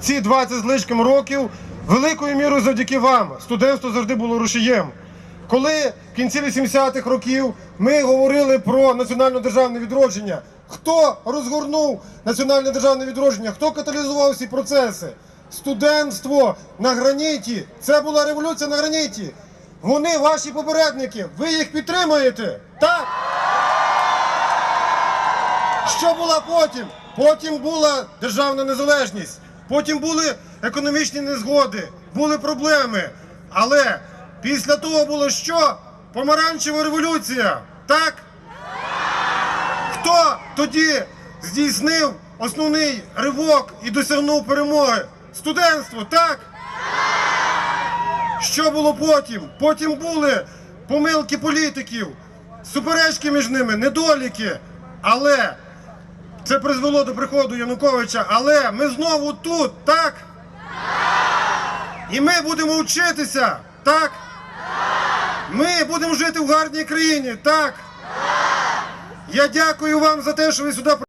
ці 20 з лишком років великою мірою завдяки вам. Студентство завжди було рушієм. Коли в кінці 80-х років ми говорили про національне державне відродження, хто розгорнув національне державне відродження, хто каталізував ці процеси? Студентство на граніті. Це була революція на граніті. Вони ваші попередники. Ви їх підтримуєте? Так? Що було потім? Потім була державна незалежність, потім були економічні незгоди, були проблеми. Але після того було що? Помаранчева революція. Так? Хто тоді здійснив основний ривок і досягнув перемоги? Студентство, так? Що було потім? Потім були помилки політиків, суперечки між ними, недоліки. Але це призвело до приходу Януковича, але ми знову тут, так? І ми будемо вчитися, так? Ми будемо жити в гарній країні, так? Я дякую вам за те, що ви сюди